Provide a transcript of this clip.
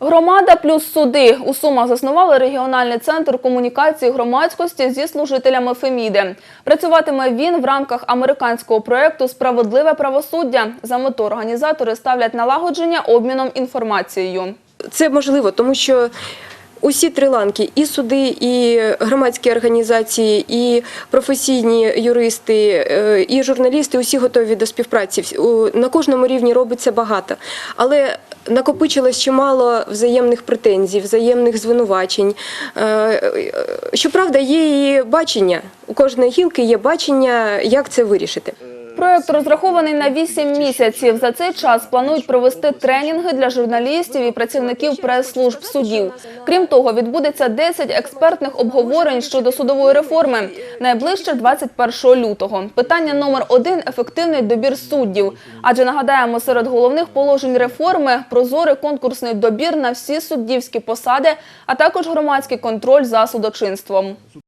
Громада плюс суди у Сумах заснували регіональний центр комунікації громадськості зі служителями Феміди. Працюватиме він в рамках американського проєкту Справедливе правосуддя. За мету організатори ставлять налагодження обміном інформацією. Це можливо, тому що усі три ланки і суди, і громадські організації, і професійні юристи, е, і журналісти усі готові до співпраці. На кожному рівні робиться багато. Але накопичилось чимало взаємних претензій, взаємних звинувачень. Е, е, Щоправда, є і бачення. У кожної гілки є бачення, як це вирішити. Проєкт розрахований на 8 місяців. За цей час планують провести тренінги для журналістів і працівників прес-служб судів. Крім того, відбудеться 10 експертних обговорень щодо судової реформи. Найближче 21 лютого. Питання номер один – ефективний добір суддів. Адже, нагадаємо, серед головних положень реформи – прозорий конкурсний добір на всі суддівські посади, а також громадський контроль за судочинством.